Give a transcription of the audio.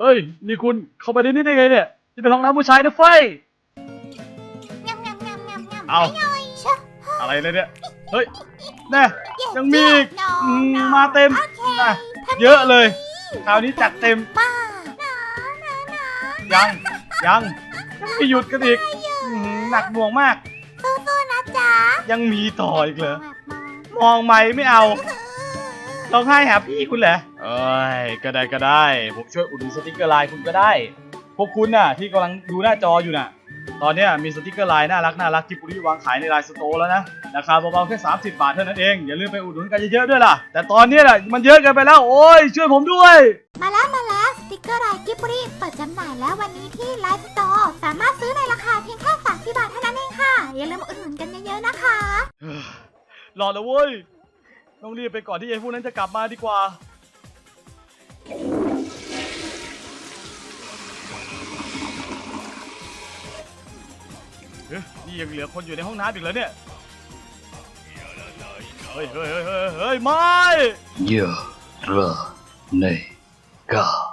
เฮ้ย นี่คุณเข้าไปในนี้ได้ไงเนี่ยนี่เป็นห้องน้ำผู้ชายนะเฟ้ยงามงามงามงามงามเอาหน่อยเชอะอะไรเลยเนี่ย เฮ้ยแน่ยังมีอีกน้องอืมน้องมาเต็มโอเคอะเยอะเลย คราวนี้จัดเต็ม ป้าน้าน้าน้ายังยัง ยังไม่หยุดกันอีกอื้อหือหนักหน่วงมาก สู้ๆนะจ๊ะยังมีต่ออีกเหรอแบบมองมองไหมไม่เอาร้องไห้หาพี่คุณเหรอ เอ้ยก็ได้ก็ได้ ผมช่วยอุดหนุนสติกเกอร์ไลน์คุณก็ได้ พวกคุณน่ะที่กำลังดูหน้าจออยู่น่ะ ตอนเนี้ยมีสติกเกอร์ไลน์น่ารักน่ารักที่ปุริวางขายในไลน์สโตร์แล้วนะ ราคาเบาๆแค่ 30 บาทเท่านั้นเอง อย่าลืมไปอุดหนุนกันเยอะๆด้วยล่ะ แต่ตอนเนี้ยน่ะมันเยอะเกินไปแล้ว โอ้ยช่วยผมด้วย มาแล้วมาแล้วสติกเกอร์ลายกิบบุรีเปิดจำหน่ายแล้ววันนี้ที่ไลฟ์สโตร์สามารถซื้อในราคาเพียงแค่30บาทเท่านั้นเองค่ะ อย่าลืมมาอุดหนุนกันเยอะๆนะคะ รอแล้วเว้ย ต้องรีบไปก่อนที่ไอ้พวกนั้นจะกลับมาดีกว่า เฮ้ยนี่ยังเหลือคนอยู่ในห้องน้ำอีกเหรอเนี่ย เฮ้ยเฮ้ยเฮ้ยเฮ้ยเฮ้ยไม่ เยอะระเนกา